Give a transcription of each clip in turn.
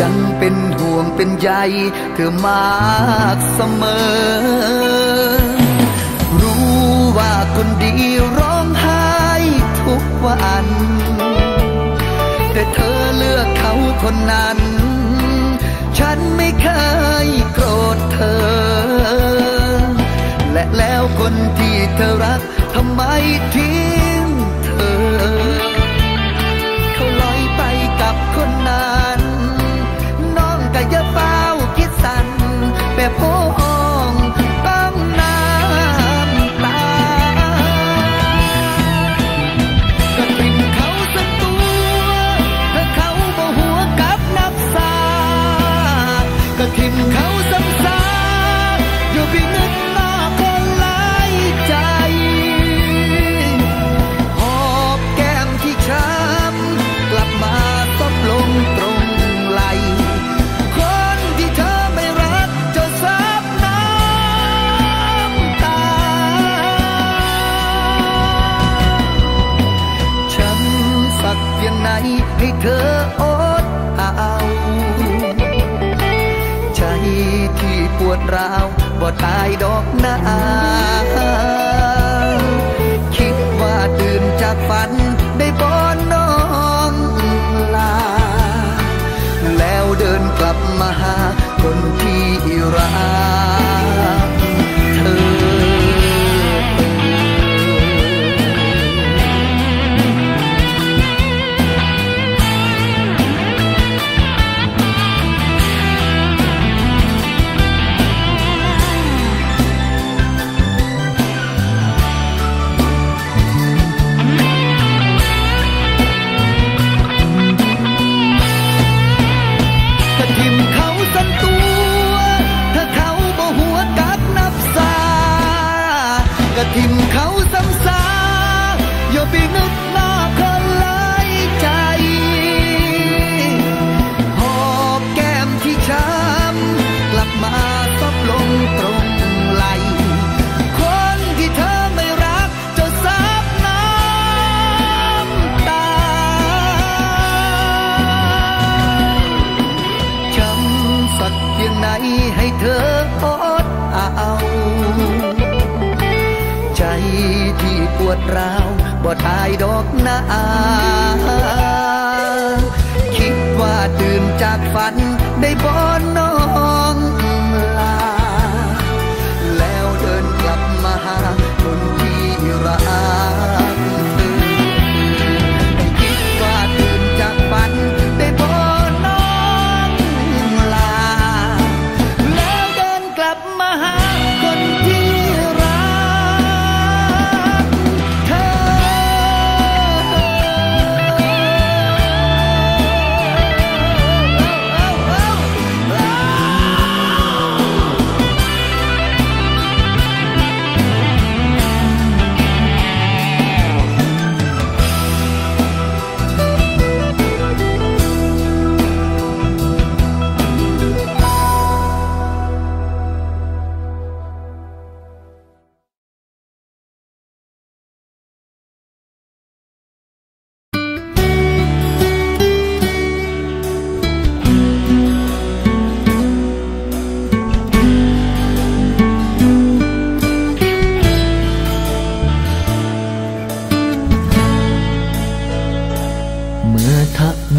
ยังเป็นห่วงเป็นใยเธอมากเสมอ รู้ว่าคนดีร้องไห้ทุกวัน แต่เธอเลือกเขาคนนั้น ฉันไม่เคยโกรธเธอ และแล้วคนที่เธอรักทำไมทิ้งเธอ ก็ วดราวบ่ตายดอกนาคิดว่าตื่นจากฝัน ก็ทิมเขาซ้ำซาอย่าไปนึกหน้าคนหลายใจ หอบแก้มที่ช้ำกลับมาซบลงตรงไหล คนที่เธอไม่รักจะซับน้ำตาจำสักเพียงไหนให้เธอ วดราวบ่ทายดอกนาคิดว่าตื่นจากฝันได้บ่น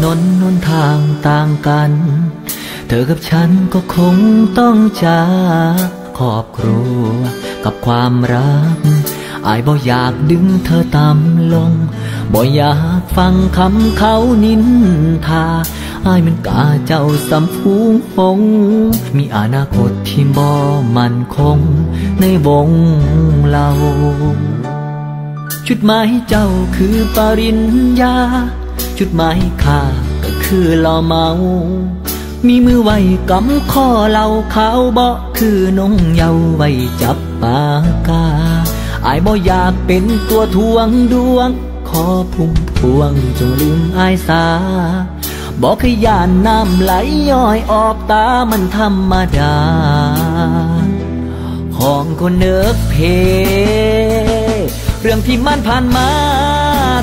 นนนนทางต่างกัน เธอกับฉันก็คงต้องจากครอบครัวกับความรัก อายบ่อยากดึงเธอต่ำลง บ่อยากฟังคำเขานินทา อายมันกาเจ้าสำฟูงหง มีอนาคตที่บ่มั่นคง ในวงเราจุดหมายเจ้าคือปริญญา จุดหมายข้าก็คือหล่อเมา มีมือไว้กำข้อเราขาวบ่คือนงเยาว์ไว้จับปากกาอายบ่อยากเป็นตัวทวงดวง ขอพุ่มพวงจงลืมอายสา บอกขยานน้ำไหลย้อยออกตามันธรรมดา ของคนเนิกเพ เรื่องที่มันผ่านมา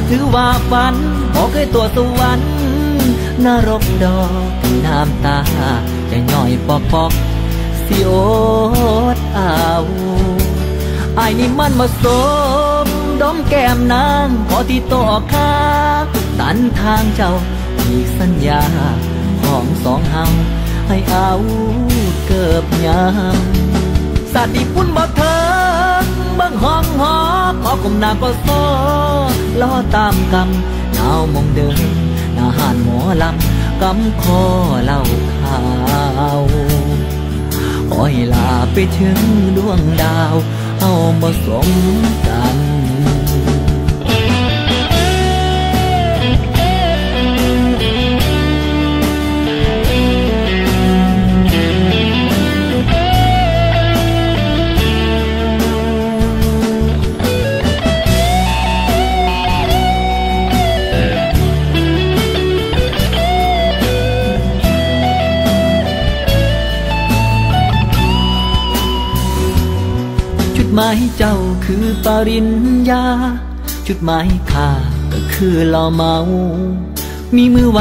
ถือว่าฝันบอกเคยตัวสวรรค์นรกดอกน้ำตาจะย่อยปอกปอกสิโอดเอาไอ้นี่มันมาสมดมแก้มนางพอที่ต่อค้าตันทางเจ้าอีกสัญญาของสองเฮาให้เอาเกิบยามสาติพุ่นบ่เถิง เบิ่งห้องหอขอกุมหน้าก็โซล้อตามกำหนาวมองเดินหน้าหานหมอลำกำคอเล่าข่าวขอให้ลาไปถึงดวงดาว เอามาสมกัน หมายเจ้าคือปริญญา จุดหมายข้าก็คือเหล่าเมา มีมือไว